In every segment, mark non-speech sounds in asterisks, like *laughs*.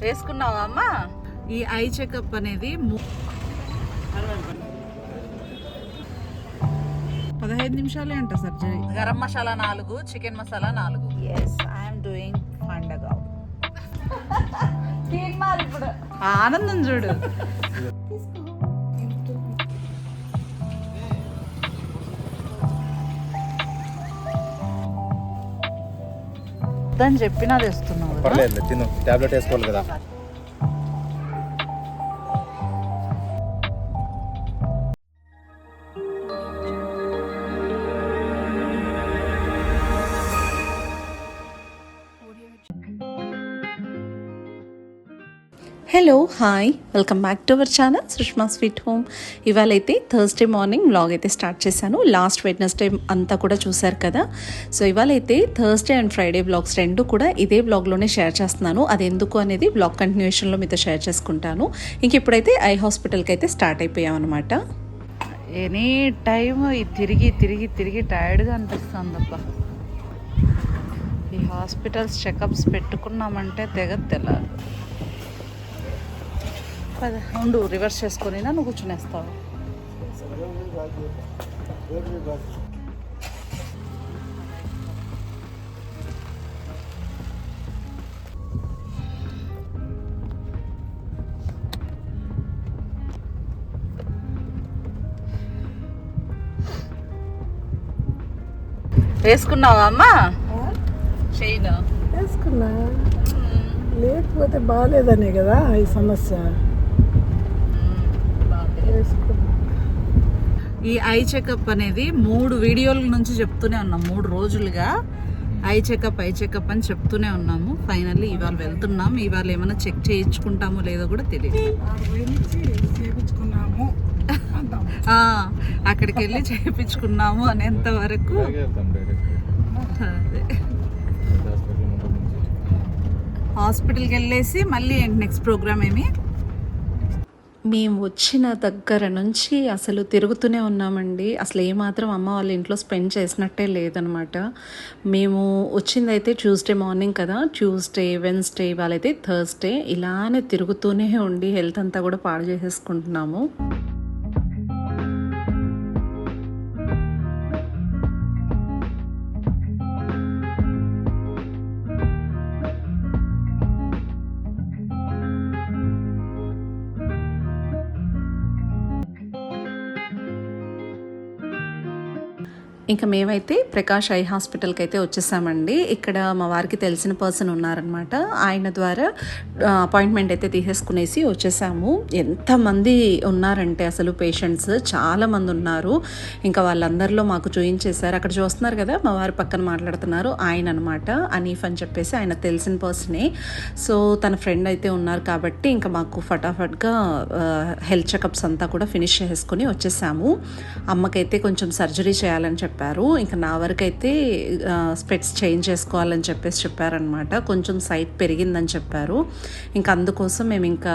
వేసుకున్నావా అమ్మా? ఈ eye checkup అనేది పదహైదు నిమిషాలే అంట సర్జరీ గరం మసాలా నాలుగు చికెన్ మసాలా నాలుగు. ఎస్ ఐఎమ్ డూయింగ్ పండగ ఆనందం చూడు. *laughs* వద్దని చెప్పినా తెస్తున్నావు పర్లేదు తిను. టాబ్లెట్ వేసుకోవాలి కదా. Hello hi welcome back to our channel Sushma sweet home ఇవాళ అయితే థర్స్డే మార్నింగ్ వ్లాగ్ అయితే స్టార్ట్ చేశాను. లాస్ట్ వెడ్నెస్డే అంతా కూడా చూశారు కదా. సో ఇవాళైతే థర్స్డే అండ్ ఫ్రైడే వ్లాగ్స్ రెండు కూడా ఇదే వ్లాగ్లోనే షేర్ చేస్తున్నాను. అది ఎందుకు అనేది వ్లాగ్ కంటిన్యూషన్లో మీతో షేర్ చేసుకుంటాను. ఇంక ఇప్పుడైతే ఐ హాస్పిటల్కి అయితే స్టార్ట్ అయిపోయాం అనమాట ఎనీ టైం తిరిగి తిరిగి తిరిగి టైర్డ్గా అనిపిస్తుంది అబ్బా ఈ హాస్పిటల్స్ చెకప్స్ పెట్టుకున్నామంటే తెగ తెలాలి పద. ఉండు రివర్స్ చేసుకొని నువ్వు కూర్చునేస్తావు. వేసుకున్నావా అమ్మా? చేయను? వేసుకున్నా. లేకపోతే బాగాలేదనే కదా ఈ సమస్య వేసుకున్నా ఈ ఐ చెకప్ అనేది మూడు వీడియోల నుంచి చెప్తూనే ఉన్నాం. మూడు రోజులుగా ఐ చెకప్ ఐ చెకప్ అని చెప్తూనే ఉన్నాము. ఫైనల్లీ ఇవాళ వెళ్తున్నాం. ఇవాళ ఏమైనా చెక్ చేయించుకుంటామో లేదో కూడా తెలియదు. అక్కడికి వెళ్ళి చేయించుకున్నాము అనేంత వరకు. హాస్పిటల్కి వెళ్ళేసి మళ్ళీ ఏంటి నెక్స్ట్ ప్రోగ్రామ్ ఏమి? మేము వచ్చిన దగ్గర నుంచి అసలు తిరుగుతూనే ఉన్నామండి. అసలు ఏమాత్రం అమ్మ వాళ్ళ ఇంట్లో స్పెండ్ చేసినట్టే లేదనమాట మేము వచ్చిందైతే ట్యూస్డే మార్నింగ్ కదా. ట్యూస్డే వెన్స్డే వాళ్ళైతే థర్స్డే. ఇలానే తిరుగుతూనే ఉండి హెల్త్ అంతా కూడా పాడు చేసేసుకుంటున్నాము. ఇంకా మేమైతే ప్రకాష్ ఐ హాస్పిటల్కి అయితే వచ్చేసామండి. ఇక్కడ మా వారికి తెలిసిన పర్సన్ ఉన్నారనమాట ఆయన ద్వారా అపాయింట్మెంట్ అయితే తీసేసుకునేసి వచ్చేసాము. ఎంతమంది ఉన్నారంటే అసలు పేషెంట్స్ చాలామంది ఉన్నారు. ఇంకా వాళ్ళందరిలో మాకు చూయించేశారు అక్కడ చూస్తున్నారు కదా మా వారి పక్కన మాట్లాడుతున్నారు. ఆయన అనమాట అనీఫ్ అని చెప్పేసి ఆయన తెలిసిన పర్సనే. సో తన ఫ్రెండ్ అయితే ఉన్నారు కాబట్టి ఇంకా మాకు ఫటాఫట్గా హెల్త్ చెకప్స్ అంతా కూడా ఫినిష్ చేసుకొని వచ్చేసాము. అమ్మకైతే కొంచెం సర్జరీ చేయాలని చెప్పి చెప్పారు. ఇంకా నా వరకు అయితే స్పెట్స్ చేంజ్ చేసుకోవాలని చెప్పేసి చెప్పారనమాట కొంచెం సైట్ పెరిగిందని చెప్పారు. ఇంకా అందుకోసం మేము ఇంకా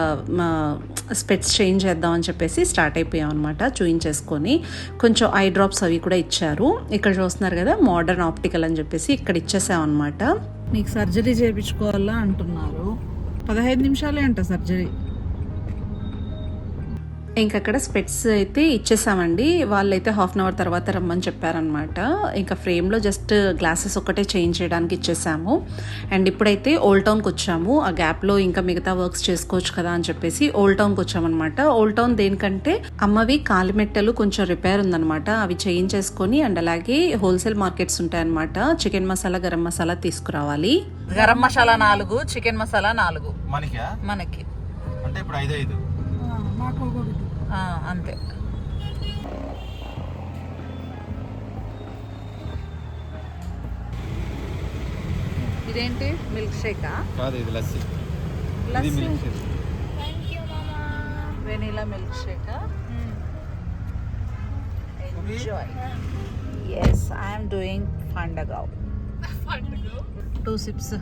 స్పెట్స్ చేంజ్ చేద్దామని చెప్పేసి స్టార్ట్ అయిపోయాం అనమాట చూయించేసుకొని కొంచెం ఐ డ్రాప్స్ అవి కూడా ఇచ్చారు. ఇక్కడ చూస్తున్నారు కదా మోడర్న్ ఆప్టికల్ అని చెప్పేసి ఇక్కడ ఇచ్చేసాం అనమాట నీకు సర్జరీ చేయించుకోవాలా అంటున్నారు. పదహైదు నిమిషాలే అంట సర్జరీ. ఇంక అక్కడ స్పెట్స్ అయితే ఇచ్చేసామండి. వాళ్ళైతే హాఫ్ అన్ అవర్ తర్వాత రమ్మని చెప్పారనమాట ఇంకా ఫ్రేమ్లో జస్ట్ గ్లాసెస్ ఒక్కటే చేంజ్ చేయడానికి ఇచ్చేసాము. అండ్ ఇప్పుడైతే ఓల్డ్ టౌన్కి వచ్చాము. ఆ గ్యాప్లో ఇంకా మిగతా వర్క్స్ చేసుకోవచ్చు కదా అని చెప్పేసి ఓల్డ్ టౌన్కి వచ్చామన్నమాట. ఓల్డ్ టౌన్ దేనికంటే అమ్మవి కాలిమెట్టలు కొంచెం రిపేర్ ఉందన్నమాట. అవి చేయించేసుకొని అండ్ అలాగే హోల్సేల్ మార్కెట్స్ ఉంటాయన్నమాట. చికెన్ మసాలా గరం మసాలా తీసుకురావాలి. గరం మసాలా నాలుగు చికెన్ మసాలా నాలుగు. మనకా? మనకి. అంటే ఇప్పుడు ఐదు ఐదు. ఆ, మాకు అంతే. ఇదేంటి? మిల్క్ షేకా? కాదు ఇది లస్సీ. ఇది lassi? Milkshake. Vanilla milk షేకా? ఎంజాయ్ ఎస్ ఐఎమ్ డూయింగ్ పండగావ్ టూ సిప్స్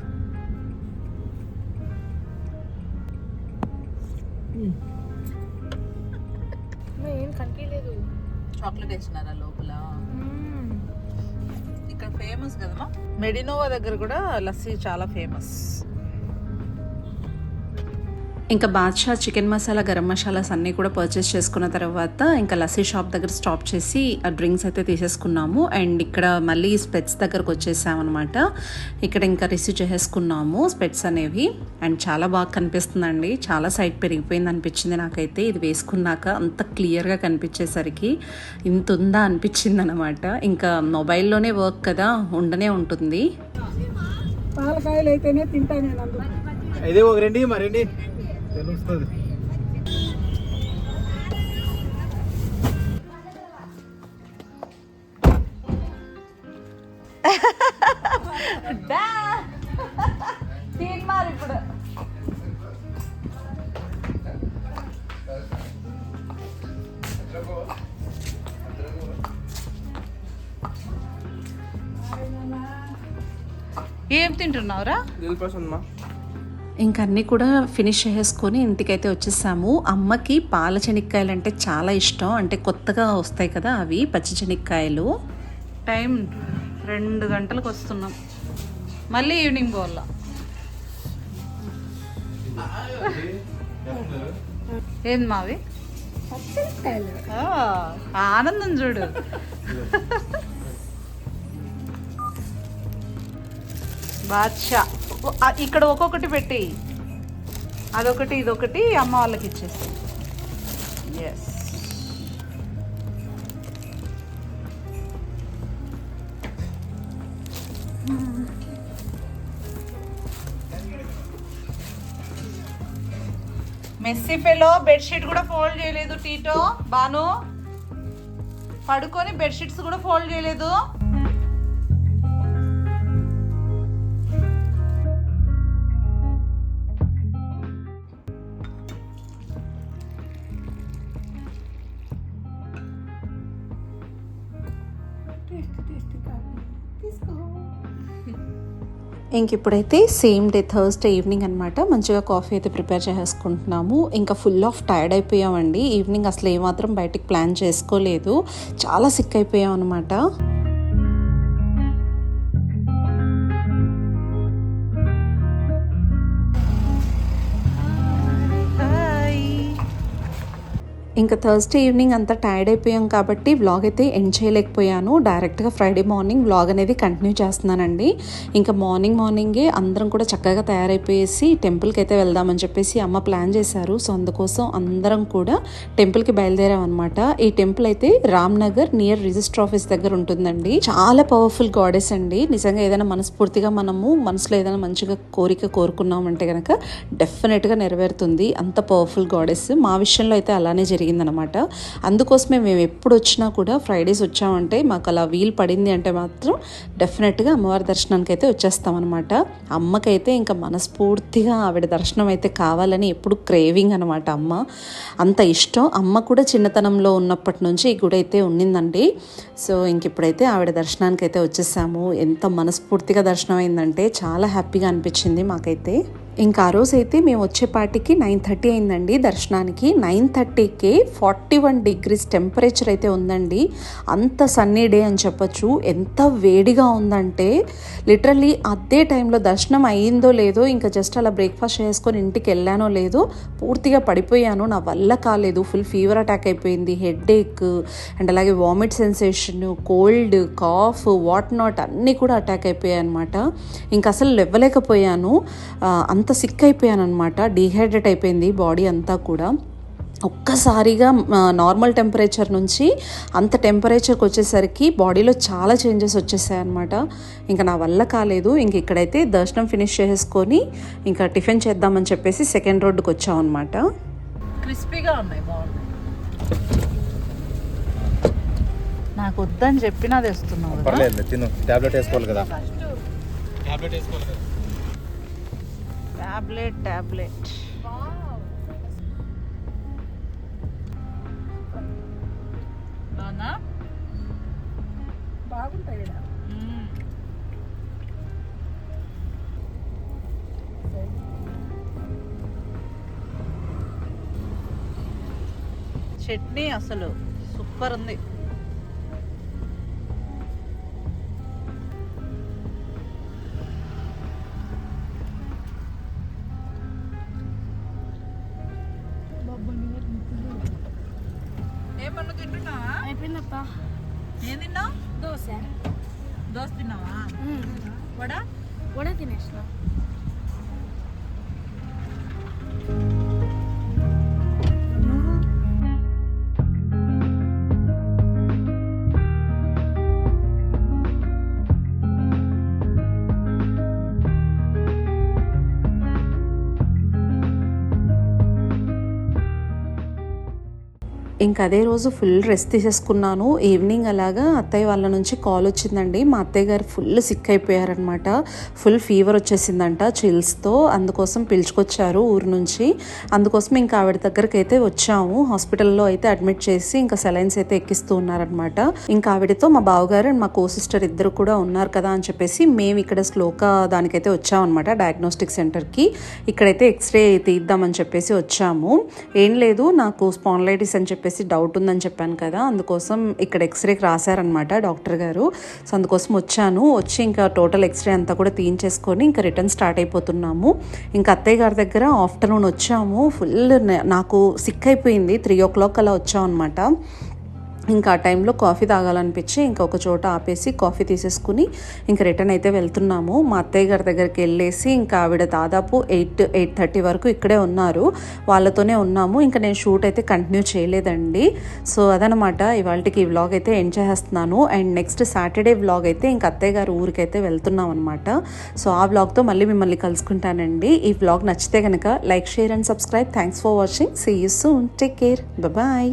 ఏం కనిపించలేదు. చాక్లెట్ వేసినారా లోపల? ఇక్కడ ఫేమస్ కదమ్మా? మెడినోవా దగ్గర కూడా లస్సీ చాలా ఫేమస్ ఇంకా బాద్షా చికెన్ మసాలా గరం మసాలాస్ అన్నీ కూడా పర్చేస్ చేసుకున్న తర్వాత ఇంకా లస్సీ షాప్ దగ్గర స్టాప్ చేసి ఆ డ్రింక్స్ అయితే తీసేసుకున్నాము. అండ్ ఇక్కడ మళ్ళీ స్పెట్స్ దగ్గరకు వచ్చేసామన్నమాట. ఇక్కడ ఇంకా రిసీవ్ చేసేసుకున్నాము స్పెట్స్ అనేవి. అండ్ చాలా బాగా కనిపిస్తుందండి. చాలా సైట్ పెరిగిపోయింది అనిపించింది నాకైతే. ఇది వేసుకున్నాక అంత క్లియర్గా కనిపించేసరికి ఇంత ఉందా అనిపించింది అనమాట ఇంకా మొబైల్లోనే వర్క్ కదా ఉండనే ఉంటుంది. పాలకాయలు అయితేనే తింటా నేను అందుకు. ఇదే ఒక రండి మరండి తెలుస్తుంది. ఇప్పుడు. ఏం తింటున్నావురా? ఇంక అన్నీ కూడా ఫినిష్ చేసుకొని ఇంటికైతే వచ్చేసాము. అమ్మకి పాల చెనిక్కాయలు అంటే చాలా ఇష్టం. అంటే కొత్తగా వస్తాయి కదా అవి పచ్చి చెనిక్కాయలు. టైం రెండు గంటలకు వస్తున్నాం. మళ్ళీ ఈవినింగ్ పోవాల? ఏంది మావి? ఆనందం చూడు. బాద్షా. ఇక్కడ ఒక్కొక్కటి పెట్టి. అదొకటి ఇదొకటి అమ్మ వాళ్ళకి ఇచ్చేసి. ఎస్ మెస్సీ ఫెలో బెడ్షీట్ కూడా ఫోల్డ్ చేయలేదు టీటో. బాను పడుకొని బెడ్షీట్స్ కూడా ఫోల్డ్ చేయలేదు. ఇంక ఇప్పుడైతే సేమ్ డే థర్స్డే ఈవినింగ్ అనమాట మంచిగా కాఫీ అయితే ప్రిపేర్ చేసుకుంటున్నాము ఇంకా ఫుల్ ఆఫ్ టైర్డ్ అయిపోయామండి. ఈవినింగ్ అసలు ఏమాత్రం బయటికి ప్లాన్ చేసుకోలేదు. చాలా సిక్ అయిపోయాం అనమాట ఇంకా థర్స్డే ఈవినింగ్ అంతా టైర్డ్ అయిపోయాం కాబట్టి వ్లాగ్ అయితే ఎండ్ చేయలేకపోయాను. డైరెక్ట్గా ఫ్రైడే మార్నింగ్ వ్లాగ్ అనేది కంటిన్యూ చేస్తున్నానండి. ఇంకా మార్నింగ్ మార్నింగే అందరం కూడా చక్కగా తయారైపోయేసి టెంపుల్కి అయితే వెళ్దామని చెప్పేసి అమ్మ ప్లాన్ చేశారు. సో అందుకోసం అందరం కూడా టెంపుల్కి బయలుదేరాం అనమాట ఈ టెంపుల్ అయితే రామ్నగర్ నియర్ రిజిస్టర్ ఆఫీస్ దగ్గర ఉంటుందండి. చాలా పవర్ఫుల్ గాడెస్ అండి. నిజంగా ఏదైనా మనస్ఫూర్తిగా మనము మనసులో ఏదైనా మంచిగా కోరిక కోరుకున్నామంటే కనుక డెఫినెట్గా నెరవేరుతుంది. అంత పవర్ఫుల్ గాడెస్ మా విషయంలో అయితే అలానే జరిగింది. జరిగిందనమాట అందుకోసమే మేము ఎప్పుడు వచ్చినా కూడా ఫ్రైడేస్ వచ్చామంటే మాకు అలా వీలు పడింది అంటే మాత్రం డెఫినెట్గా అమ్మవారి దర్శనానికి అయితే వచ్చేస్తామన్నమాట. అమ్మకైతే ఇంకా మనస్ఫూర్తిగా ఆవిడ దర్శనం అయితే కావాలని ఎప్పుడు క్రేవింగ్ అనమాట అమ్మ. అంత ఇష్టం. అమ్మ కూడా చిన్నతనంలో ఉన్నప్పటి నుంచి ఈ గుడి అయితే ఉండిందండి సో ఇంక ఇప్పుడైతే ఆవిడ దర్శనానికి అయితే వచ్చేసాము. ఎంత మనస్ఫూర్తిగా దర్శనం అయిందంటే చాలా హ్యాపీగా అనిపించింది మాకైతే. ఇంకా ఆ రోజు అయితే మేము వచ్చేపాటికి నైన్ థర్టీ అయిందండి. దర్శనానికి నైన్ థర్టీకే ఫార్టీ వన్ డిగ్రీస్ టెంపరేచర్ అయితే ఉందండి. అంత సన్నీ డే అని చెప్పొచ్చు. ఎంత వేడిగా ఉందంటే లిటరల్లీ అదే టైంలో దర్శనం అయ్యిందో లేదో ఇంకా జస్ట్ అలా బ్రేక్ఫాస్ట్ చేసుకొని ఇంటికి వెళ్ళానో లేదో పూర్తిగా పడిపోయాను. నా వల్ల కాలేదు. ఫుల్ ఫీవర్ అటాక్ అయిపోయింది. హెడ్ ఏక్ అండ్ అలాగే vomit sensation cold cough what not అన్నీ కూడా అటాక్ అయిపోయాయి అనమాట ఇంకా అసలు లేవలేకపోయాను. అంత అంత సిక్ అయిపోయాను అనమాట డీహైడ్రేట్ అయిపోయింది బాడీ అంతా కూడా. ఒక్కసారిగా నార్మల్ టెంపరేచర్ నుంచి అంత టెంపరేచర్కి వచ్చేసరికి బాడీలో చాలా చేంజెస్ వచ్చేసాయి అనమాట ఇంకా నా వల్ల కాలేదు. ఇంక ఇక్కడైతే దర్శనం ఫినిష్ చేసుకొని ఇంకా టిఫిన్ చేద్దామని చెప్పేసి సెకండ్ రోడ్డుకి వచ్చాం అనమాట క్రిస్పీగా ఉన్నాయి బాగున్నాయి. నాకు వద్దని చెప్పినా తెస్తున్నావు కదా. పర్లేదు తిను. టాబ్లెట్ వేసుకోవాలి కదా. టాబ్లెట్ వేసుకోవాలి కదా. టాబ్లెట్ టాబ్లెట్ అవునా బాగుంటాయి. చట్నీ అసలు సూపర్ ఉంది. పన్ను తింటున్నావా? అయిపోయిందప్ప. ఏం తిన్నావు? దోశ. దోశ తిన్నావా? వడ? కూడా తినేసిన. ఇంకా అదే రోజు ఫుల్ రెస్ట్ తీసేసుకున్నాను. ఈవినింగ్ అలాగా అత్తయ్య వాళ్ళ నుంచి కాల్ వచ్చిందండి. మా అత్తయ్య గారు ఫుల్ సిక్ అయిపోయారనమాట ఫుల్ ఫీవర్ వచ్చేసిందంట చిల్స్తో అందుకోసం పిలుచుకొచ్చారు ఊరు నుంచి. అందుకోసం ఇంకా ఆవిడ దగ్గరికి అయితే వచ్చాము. హాస్పిటల్లో అయితే అడ్మిట్ చేసి ఇంకా సెలైన్స్ అయితే ఎక్కిస్తూ ఉన్నారనమాట ఇంకా ఆవిడతో మా బావగారు అండ్ మా కో సిస్టర్ ఇద్దరు కూడా ఉన్నారు కదా అని చెప్పేసి మేము ఇక్కడ శ్లోక దానికైతే వచ్చామన్నమాట డయాగ్నోస్టిక్ సెంటర్కి ఇక్కడైతే ఎక్స్రే తీద్దామని చెప్పేసి వచ్చాము. ఏం లేదు నాకు స్పాన్లైటిస్ అని చెప్పేసి చెప్పేసి డౌట్ ఉందని చెప్పాను కదా అందుకోసం ఇక్కడ ఎక్స్రేకి రాశారనమాట డాక్టర్ గారు. సో అందుకోసం వచ్చాను. వచ్చి ఇంకా టోటల్ ఎక్స్రే అంతా కూడా తీయించేసుకొని ఇంకా రిటర్న్ స్టార్ట్ అయిపోతున్నాము. ఇంకా అత్తయ్య గారి దగ్గర ఆఫ్టర్నూన్ వచ్చాము. ఫుల్ నాకు సిక్ అయిపోయింది. త్రీ ఓ క్లాక్ అలా వచ్చాం అనమాట ఇంకా ఆ టైంలో కాఫీ తాగాలనిపించి ఇంకా ఒక చోట ఆపేసి కాఫీ తీసేసుకుని ఇంకా రిటర్న్ అయితే వెళ్తున్నాము. మా అత్తయ్య గారి దగ్గరికి వెళ్ళేసి ఇంకా ఆవిడ దాదాపు ఎయిట్ ఎయిట్ థర్టీ వరకు ఇక్కడే ఉన్నారు. వాళ్ళతోనే ఉన్నాము. ఇంకా నేను షూట్ అయితే కంటిన్యూ చేయలేదండి. సో అదనమాట ఇవాళకి ఈ వ్లాగ్ అయితే ఎండ్ చేసేస్తున్నాను. అండ్ నెక్స్ట్ సాటర్డే వ్లాగ్ అయితే ఇంకా అత్తయ్య గారు అయితే వెళ్తున్నాం అనమాట సో ఆ వ్లాగ్తో మళ్ళీ మిమ్మల్ని కలుసుకుంటానండి. ఈ వ్లాగ్ నచ్చితే కనుక like share and subscribe. Thanks for watching see you soon take care bye